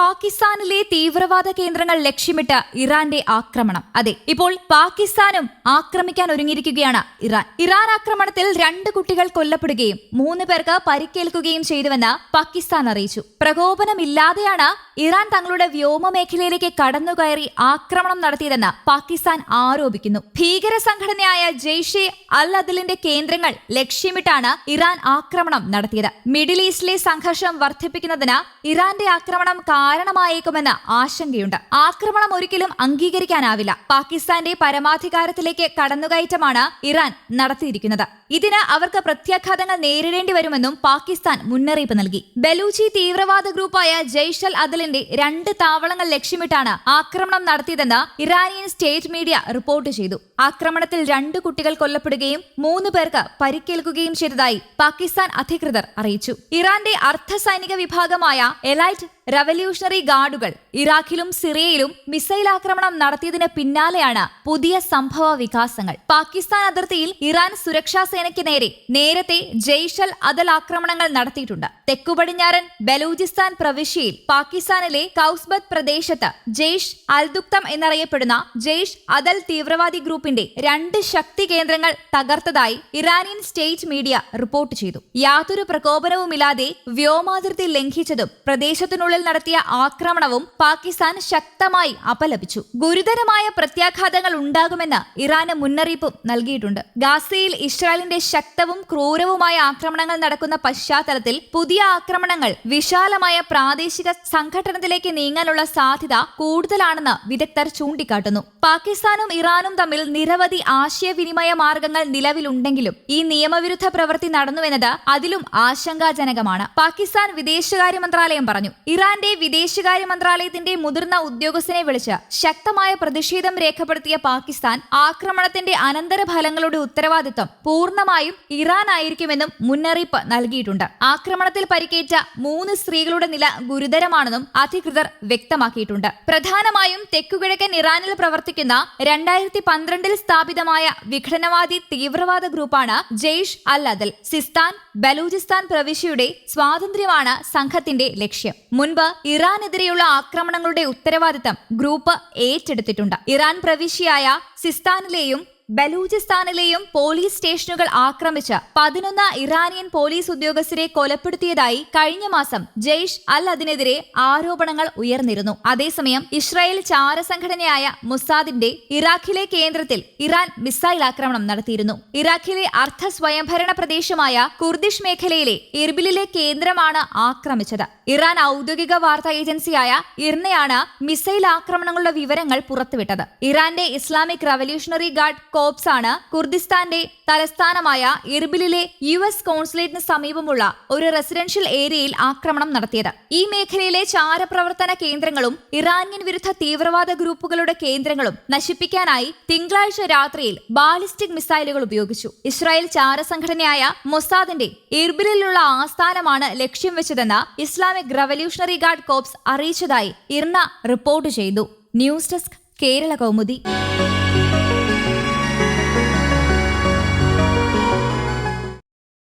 പാകിസ്ഥാനിലെ തീവ്രവാദ കേന്ദ്രങ്ങൾ ലക്ഷ്യമിട്ട് ഇറാന്റെ ആക്രമണം. അതെ ഇപ്പോൾ പാകിസ്ഥാനും ആക്രമിക്കാൻ ഒരുങ്ങിയിരിക്കുകയാണ് ഇറാൻ. ഇറാൻ ആക്രമണത്തിൽ രണ്ട് കുട്ടികൾ കൊല്ലപ്പെടുകയും മൂന്ന് പേർക്ക് പരിക്കേൽക്കുകയും ചെയ്തുവെന്ന് പാകിസ്ഥാൻ അറിയിച്ചു. പ്രകോപനമില്ലാതെയാണ് ഇറാൻ തങ്ങളുടെ വ്യോമ മേഖലയിലേക്ക് കടന്നുകയറി ആക്രമണം നടത്തിയതെന്ന് പാകിസ്ഥാൻ ആരോപിക്കുന്നു. ഭീകര സംഘടനയായ ജെയ്ഷെ അൽ അദിലിന്റെ കേന്ദ്രങ്ങൾ ലക്ഷ്യമിട്ടാണ് ഇറാൻ ആക്രമണം നടത്തിയത്. മിഡിൽ ഈസ്റ്റിലെ സംഘർഷം വർദ്ധിപ്പിക്കുന്നതിന് ഇറാന്റെ ആക്രമണം കാരണമായേക്കുമെന്ന് ആശങ്കയുണ്ട്. ആക്രമണം ഒരിക്കലും അംഗീകരിക്കാനാവില്ല. പാകിസ്ഥാന്റെ പരമാധികാരത്തിലേക്ക് കടന്നുകയറ്റമാണ് ഇറാൻ നടത്തിയിരിക്കുന്നത്. ഇതിന് അവർക്ക് പ്രത്യാഘാതങ്ങൾ നേരിടേണ്ടി വരുമെന്നും പാകിസ്ഥാൻ മുന്നറിയിപ്പ് നൽകി. ബലൂച്ചി തീവ്രവാദ ഗ്രൂപ്പായ ജയ്ഷൽ അദലിന്റെ രണ്ട് താവളങ്ങൾ ലക്ഷ്യമിട്ടാണ് ആക്രമണം നടത്തിയതെന്ന് ഇറാനിയൻ സ്റ്റേറ്റ് മീഡിയ റിപ്പോർട്ട് ചെയ്തു. ആക്രമണത്തിൽ രണ്ട് കുട്ടികൾ കൊല്ലപ്പെടുകയും മൂന്ന് പേർക്ക് പരിക്കേൽക്കുകയും ചെയ്തതായി പാകിസ്ഥാൻ അധികൃതർ അറിയിച്ചു. ഇറാന്റെ അർദ്ധ സൈനിക വിഭാഗമായ എലൈറ്റ് റവല്യൂഷണറി ഗാർഡുകൾ ഇറാഖിലും സിറിയയിലും മിസൈൽ ആക്രമണം നടത്തിയതിന് പിന്നാലെയാണ് പുതിയ സംഭവ വികാസങ്ങൾ. പാകിസ്ഥാൻ അതിർത്തിയിൽ ഇറാൻ സുരക്ഷാ സേനയ്ക്ക് നേരെ നേരത്തെ ജയ്ഷൽ അദൽ ആക്രമണങ്ങൾ നടത്തിയിട്ടുണ്ട്. തെക്കുപടിഞ്ഞാറൻ ബലൂചിസ്ഥാൻ പ്രവിശ്യയിൽ പാകിസ്ഥാനിലെ കൌസ്ബത്ത് പ്രദേശത്ത് ജെയ്ഷ് അൽദുക്തം എന്നറിയപ്പെടുന്ന ജെയ്ഷ് അദൽ തീവ്രവാദി ഗ്രൂപ്പിന്റെ രണ്ട് ശക്തി കേന്ദ്രങ്ങൾ തകർത്തതായി ഇറാനിയൻ സ്റ്റേറ്റ് മീഡിയ റിപ്പോർട്ട് ചെയ്തു. യാതൊരു പ്രകോപനവുമില്ലാതെ വ്യോമാതിർത്തി ലംഘിച്ചതും പ്രദേശത്തിനുള്ളിൽ നടത്തിയ ആക്രമണവും പാകിസ്ഥാൻ ശക്തമായി അപലപിച്ചു. ഗുരുതരമായ പ്രത്യാഘാതങ്ങൾ ഉണ്ടാകുമെന്ന് ഇറാന് മുന്നറിയിപ്പും നൽകിയിട്ടുണ്ട്. ഗാസയിൽ ഇസ്രായേലിന്റെ ശക്തവും ക്രൂരവുമായ ആക്രമണങ്ങൾ നടക്കുന്ന പശ്ചാത്തലത്തിൽ പുതിയ ആക്രമണങ്ങൾ വിശാലമായ പ്രാദേശിക സംഘടനത്തിലേക്ക് നീങ്ങാനുള്ള സാധ്യത കൂടുതലാണെന്ന് വിദഗ്ധർ ചൂണ്ടിക്കാട്ടുന്നു. പാകിസ്ഥാനും ഇറാനും തമ്മിൽ നിരവധി ആശയവിനിമയ മാർഗങ്ങൾ നിലവിലുണ്ടെങ്കിലും ഈ നിയമവിരുദ്ധ പ്രവൃത്തി നടന്നുവെന്നത് അതിലും ആശങ്കാജനകമാണ്. പാകിസ്ഥാൻ വിദേശകാര്യ മന്ത്രാലയം പറഞ്ഞു ഇറാന്റെ വിദേശകാര്യ മന്ത്രാലയത്തിന്റെ മുതിർന്ന ഉദ്യോഗസ്ഥനെ വിളിച്ച് ശക്തമായ പ്രതിഷേധം രേഖപ്പെടുത്തിയ പാകിസ്ഥാൻ ആക്രമണത്തിന്റെ അനന്തരഫലങ്ങളുടെ ഉത്തരവാദിത്തം പൂർണമായും ഇറാൻ ആയിരിക്കുമെന്നും മുന്നറിയിപ്പ് നൽകിയിട്ടുണ്ട്. ആക്രമണത്തിൽ പരിക്കേറ്റ മൂന്ന് സ്ത്രീകളുടെ നില ഗുരുതരമാണെന്നും അധികൃതർ വ്യക്തമാക്കിയിട്ടുണ്ട്. പ്രധാനമായും തെക്കുകിഴക്കൻ ഇറാനിൽ പ്രവർത്തിക്കുന്ന രണ്ടായിരത്തി പന്ത്രണ്ടിൽ സ്ഥാപിതമായ വിഘടനവാദി തീവ്രവാദ ഗ്രൂപ്പാണ് Jaish al Adl. Sistan Baluchistan പ്രവിശ്യയുടെ സ്വാതന്ത്ര്യമാണ് സംഘത്തിന്റെ ലക്ഷ്യം. മുൻപ് ഇറാനെതിരെയുള്ള ആക്രമണങ്ങളുടെ ഉത്തരവാദിത്തം ഗ്രൂപ്പ് ഏറ്റെടുത്തിട്ടുണ്ട്. ഇറാൻ പ്രവിശ്യയായ സിസ്താനിലെയും ബലൂചിസ്ഥാനിലെയും പോലീസ് സ്റ്റേഷനുകൾ ആക്രമിച്ച് പതിനൊന്ന് ഇറാനിയൻ പോലീസ് ഉദ്യോഗസ്ഥരെ കൊലപ്പെടുത്തിയതായി കഴിഞ്ഞ മാസം ജെയ്ഷ് അൽ അതിനെതിരെ ആരോപണങ്ങൾ ഉയർന്നിരുന്നു. അതേസമയം ഇസ്രായേൽ ചാരസംഘടനയായ മുസാദിന്റെ ഇറാഖിലെ കേന്ദ്രത്തിൽ ഇറാൻ മിസൈൽ ആക്രമണം നടത്തിയിരുന്നു. ഇറാഖിലെ അർദ്ധ സ്വയംഭരണ പ്രദേശമായ കുർദിഷ് മേഖലയിലെ ഇർബിലിലെ കേന്ദ്രമാണ് ആക്രമിച്ചത്. ഇറാൻ ഔദ്യോഗിക വാർത്താ ഏജൻസിയായ ഇർണയാണ് മിസൈൽ ആക്രമണങ്ങളുടെ വിവരങ്ങൾ പുറത്തുവിട്ടത്. ഇറാന്റെ ഇസ്ലാമിക് റവല്യൂഷണറി ഗാർഡ് കോപ്സ് ആണ് കുർദിസ്ഥാന്റെ തലസ്ഥാനമായ ഇർബിലിലെ യു എസ് കോൺസുലേറ്റിന് സമീപമുള്ള ഒരു റെസിഡൻഷ്യൽ ഏരിയയിൽ ആക്രമണം നടത്തിയത്. ഈ മേഖലയിലെ ചാരപ്രവർത്തന കേന്ദ്രങ്ങളും ഇറാനിയൻ വിരുദ്ധ തീവ്രവാദ ഗ്രൂപ്പുകളുടെ കേന്ദ്രങ്ങളും നശിപ്പിക്കാനായി തിങ്കളാഴ്ച രാത്രിയിൽ ബാലിസ്റ്റിക് മിസൈലുകൾ ഉപയോഗിച്ചു. ഇസ്രായേൽ ചാരസംഘടനയായ മൊസാദിന്റെ ഇർബിലിലുള്ള ആസ്ഥാനമാണ് ലക്ഷ്യം വെച്ചതെന്ന് ഇസ്ലാമിക് റവല്യൂഷണറി ഗാർഡ് കോപ്സ് അറിയിച്ചതായി ഇർണ റിപ്പോർട്ട് ചെയ്തു. News desk Kerala Kaumudi.